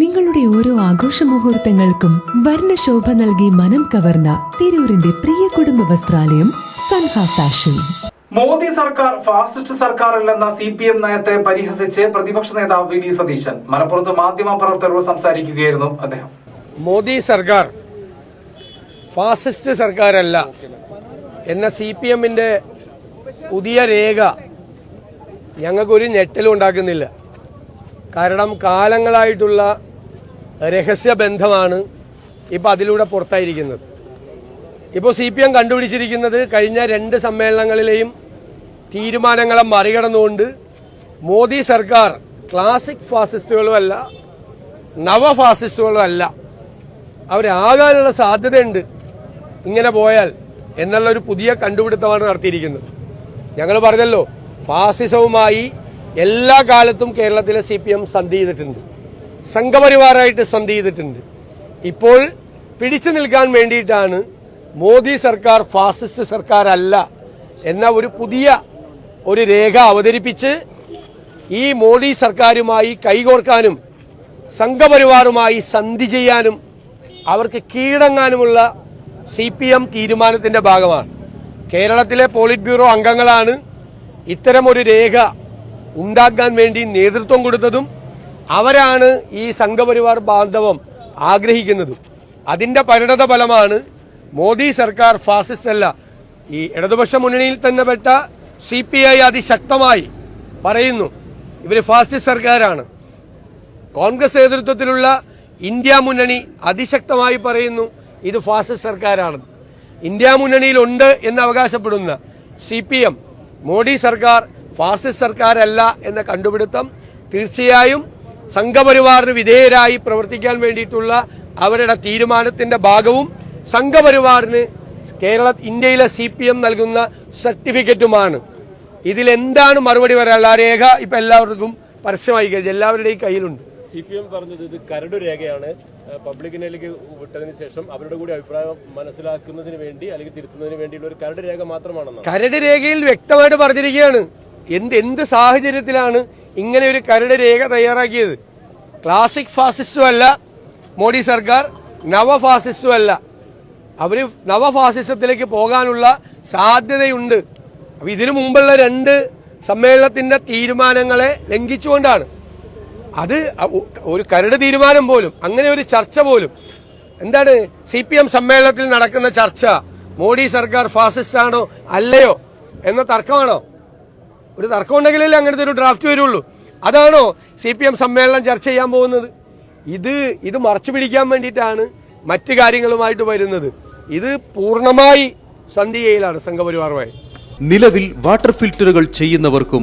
നിങ്ങളുടെ ഓരോ ആഘോഷ മുഹൂർത്തങ്ങൾക്കും വർണശോഭ നൽകി മനം കവർന്ന തിരൂരിന്റെ പ്രിയ കുടുംബ വസ്ത്രാലയം സൻഹ ഫാഷൻ. മോദി സർക്കാർ ഫാസിസ്റ്റ് സർക്കാർ അല്ലെന്ന സി പി എം നയത്തെ പരിഹസിച്ച് പ്രതിപക്ഷ നേതാവ് വി ഡി സതീശൻ. മലപ്പുറത്ത് മാധ്യമ പ്രവർത്തകരോട് സംസാരിക്കുകയായിരുന്നു അദ്ദേഹം. മോദി സർക്കാർ ഫാസിസ്റ്റ് സർക്കാരല്ല എന്ന സി പി എമ്മിന്റെ പുതിയ രേഖ ഞങ്ങൾക്കൊരു ഞെട്ടലും ഉണ്ടാക്കുന്നില്ല കാരണം കാലങ്ങളായിട്ടുള്ള രഹസ്യബന്ധമാണ് ഇപ്പോൾ അതിലൂടെ പുറത്തായിരിക്കുന്നത്. ഇപ്പോൾ സി പി എം കണ്ടുപിടിച്ചിരിക്കുന്നത് കഴിഞ്ഞ രണ്ട് സമ്മേളനങ്ങളിലെയും തീരുമാനങ്ങളെ മറികടന്നുകൊണ്ട് മോദി സർക്കാർ ക്ലാസിക് ഫാസിസ്റ്റുകളും അല്ല നവ ഫാസിസ്റ്റുകളും അല്ല അവരാകാനുള്ള സാധ്യതയുണ്ട് ഇങ്ങനെ പോയാൽ എന്നുള്ള ഒരു പുതിയ കണ്ടുപിടുത്തമാണ് നടത്തിയിരിക്കുന്നത്. ഞങ്ങൾ പറഞ്ഞല്ലോ ഫാസിസവുമായി എല്ലാ കാലത്തും കേരളത്തിലെ സി പി എം സന്ധി ചെയ്തിട്ടുണ്ട്. സംഘപരിവാറായിട്ട് സന്ധി ചെയ്തിട്ടുണ്ട്. ഇപ്പോൾ പിടിച്ചു നിൽക്കാൻ വേണ്ടിയിട്ടാണ് മോദി സർക്കാർ ഫാസിസ്റ്റ് സർക്കാരല്ല എന്ന ഒരു പുതിയ ഒരു രേഖ അവതരിപ്പിച്ച് ഈ മോദി സർക്കാരുമായി കൈകോർക്കാനും സംഘപരിവാറുമായി സന്ധി ചെയ്യാനും അവർക്ക് കീഴടങ്ങാനുമുള്ള സി പി എം തീരുമാനത്തിന്റെ ഭാഗമാണ്. കേരളത്തിലെ പോളിറ്റ് ബ്യൂറോ അംഗങ്ങളാണ് ഇത്തരമൊരു രേഖ ഉണ്ടാക്കാൻ വേണ്ടി നേതൃത്വം കൊടുത്തതും അവരാണ് ഈ സംഘപരിവാർ ബാന്ധവം ആഗ്രഹിക്കുന്നതും. അതിന്റെ പരിണത ഫലമാണ് മോദി സർക്കാർ ഫാസിസ്റ്റ് അല്ല. ഈ ഇടതുപക്ഷ മുന്നണിയിൽ തന്നെ പെട്ട സി പി ഐ അതിശക്തമായി പറയുന്നു ഇവർ ഫാസിസ്റ്റ് സർക്കാരാണ്. കോൺഗ്രസ് നേതൃത്വത്തിലുള്ള ഇന്ത്യ മുന്നണി അതിശക്തമായി പറയുന്നു ഇത് ഫാസിസ്റ്റ് സർക്കാരാണ്. ഇന്ത്യ മുന്നണിയിലുണ്ട് എന്ന് അവകാശപ്പെടുന്ന സി പി എം മോഡി സർക്കാർ ഫാസിസ്റ്റ് സർക്കാരല്ല എന്ന കണ്ടുപിടുത്തം തീർച്ചയായും സംഘപരിവാറിന് വിധേയരായി പ്രവർത്തിക്കാൻ വേണ്ടിയിട്ടുള്ള അവരുടെ തീരുമാനത്തിന്റെ ഭാഗവും സംഘപരിവാറിന് കേരള ഇന്ത്യയിലെ സി പി എം നൽകുന്ന സർട്ടിഫിക്കറ്റുമാണ്. ഇതിലെന്താണ് മറുപടി പറയാനുള്ള ആ രേഖ ഇപ്പം എല്ലാവർക്കും പരസ്യമായി കഴിഞ്ഞു. എല്ലാവരുടെയും കയ്യിലുണ്ട്. സി പി എം പറഞ്ഞത് ഇത് കരട് രേഖയാണ്. പബ്ലിക്കിനിലേക്ക് വിട്ടതിന് ശേഷം അവരുടെ കൂടി അഭിപ്രായം മനസ്സിലാക്കുന്നതിന് വേണ്ടി അല്ലെങ്കിൽ തിരുത്തുന്നതിന് വേണ്ടിയുള്ള ഒരു കരട് രേഖ മാത്രമാണ് കരട് രേഖയിൽ വ്യക്തമായിട്ട് പറഞ്ഞിരിക്കുകയാണ്. എന്ത് എന്ത് സാഹചര്യത്തിലാണ് ഇങ്ങനെ ഒരു കരട് രേഖ തയ്യാറാക്കിയത്? ക്ലാസിക് ഫാസിസ്റ്റും അല്ല മോഡി സർക്കാർ നവ ഫാസിസ്റ്റും അല്ല. അവർ നവ ഫാസിസത്തിലേക്ക് പോകാനുള്ള സാധ്യതയുണ്ട്. അപ്പം ഇതിനു മുമ്പുള്ള രണ്ട് സമ്മേളനത്തിന്റെ തീരുമാനങ്ങളെ ലംഘിച്ചുകൊണ്ടാണ്. അത് ഒരു കരട് തീരുമാനം പോലും അങ്ങനെ ഒരു ചർച്ച പോലും. എന്താണ് സി പി എം സമ്മേളനത്തിൽ നടക്കുന്ന ചർച്ച? മോഡി സർക്കാർ ഫാസിസ്റ്റ് ആണോ അല്ലയോ എന്ന തർക്കമാണോ? ഒരു തർക്കം ഉണ്ടെങ്കിലല്ലേ അങ്ങനത്തെ ഒരു ഡ്രാഫ്റ്റ് വരുള്ളൂ. അതാണോ സി പി എം സമ്മേളനം ചർച്ച ചെയ്യാൻ പോകുന്നത്? ഇത് ഇത് മറച്ചു പിടിക്കാൻ വേണ്ടിയിട്ടാണ് മറ്റു കാര്യങ്ങളുമായിട്ട് വരുന്നത്. ഇത് പൂർണമായി സന്ധ്യയിലാണ് സംഘപരിവാറുമായി. നിലവിൽ വാട്ടർ ഫിൽറ്ററുകൾ ചെയ്യുന്നവർക്കും